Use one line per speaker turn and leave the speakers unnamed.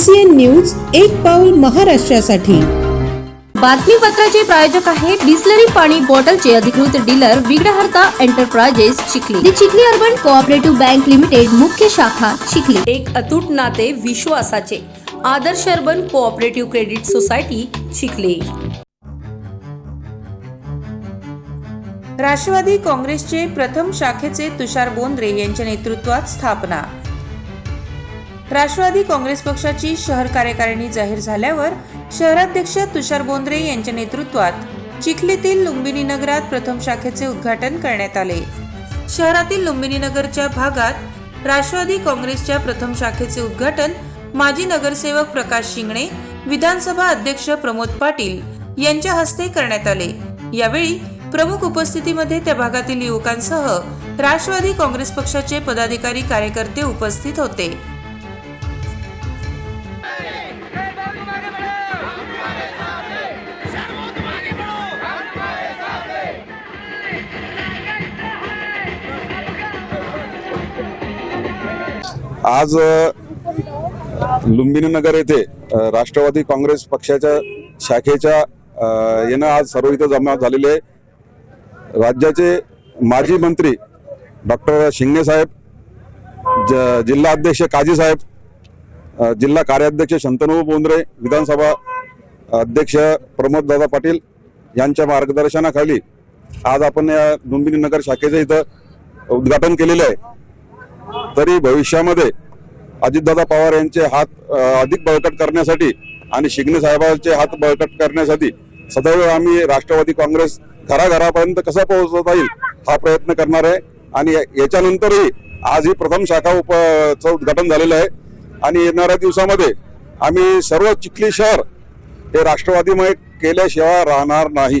CCN news एक पाऊल महाराष्ट्रासाठी.
बातमीपत्राचे प्रायोजक आहे बिस्लरी पाणी बॉटलचे अधिकृत dealer Vighnaharta enterprises Chikhli. The Chikhli urban cooperative bank limited मुख्य शाखा चिखली. एक अतूट नाते विश्वासाचे. Adarsh urban cooperative credit society Chikhli.
Rashtrawadi काँग्रेसचे प्रथम शाखेचे तुषार बोंद्रे यांच्या नेतृत्वात स्थापना. राष्ट्रवादी काँग्रेस पक्षाची शहर कार्यकारिणी जाहीर झाल्यावर शहराध्यक्ष तुषार बोंद्रे यांच्या नेतृत्वात चिखलीतील लुंबिनी नगरात प्रथम शाखेचे उद्घाटन करण्यात आले. शहरातील लुंबिनी नगरच्या भागात राष्ट्रवादी काँग्रेसच्या प्रथम शाखेचे उद्घाटन माजी नगरसेवक प्रकाश शिंगणे विधानसभा अध्यक्ष प्रमोद पाटील यांच्या हस्ते करण्यात आले. यावेळी प्रमुख उपस्थितीमध्ये त्या भागातील युवकांसह राष्ट्रवादी काँग्रेस पक्षाचे पदाधिकारी कार्यकर्ते उपस्थित होते.
आज लुंबिनीनगर लुंबिनी नगर येथे राष्ट्रवादी काँग्रेस पक्षाच्या शाखेच्या येणं आज सर्व इथं जमा झालेले आहे. राज्याचे माजी मंत्री डॉक्टर शिंगणे साहेब ज जिल्हा अध्यक्ष काजी साहेब जिल्हा कार्याध्यक्ष शंतनू बोंद्रे विधानसभा अध्यक्ष प्रमोद दादा पाटील यांच्या मार्गदर्शनाखाली आज आपण या लुंबिनी नगर शाखेचं इथं उद्घाटन केलेलं आहे. तरी भविष्यामध्ये अजितदादा पवार यांचे हात अधिक बळकट करण्यासाठी आणि शिंगणे साहेबांचे हात बळकट करण्यासाठी सदैव आम्ही राष्ट्रवादी काँग्रेस घराघरापर्यंत कसा पोहोचवता येईल हा प्रयत्न करणार आहे. आणि याच्यानंतरही आज ही प्रथम शाखा उप उद्घाटन झालेलं आहे. आणि येणाऱ्या दिवसामध्ये आम्ही सर्व चिखली शहर हे राष्ट्रवादीमुळे केल्याशिवाय राहणार नाही.